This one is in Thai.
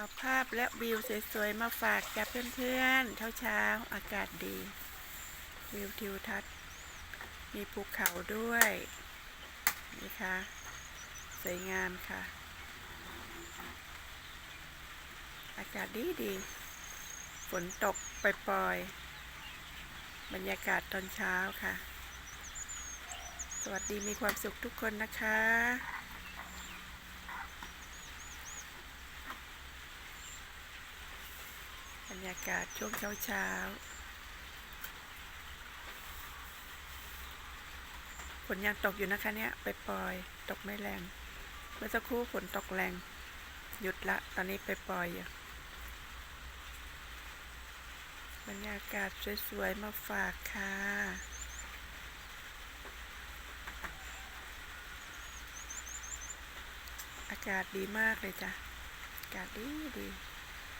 เอาภาพและวิวสวยๆ มาฝากกับเพื่อนๆ เช้าๆ อากาศดี วิวทิวทัศน์ มีภูเขาด้วย นี่ค่ะ สวยงามค่ะ อากาศดีดีๆฝนตกปล่อยๆ บรรยากาศตอนเช้าค่ะ สวัสดีมีความสุขทุกคนนะคะ บรรยากาศช่วงเช้าเช้าๆฝนยังตกอยู่นะคะเนี่ยไปปล่อยตกไม่แรง เมื่อสักครู่ฝนตกแรง หยุดละ ตอนนี้ไปปล่อยอยู่บรรยากาศสวยๆมาฝากค่ะอากาศดีมากเลยจ้ะ อากาศดีดี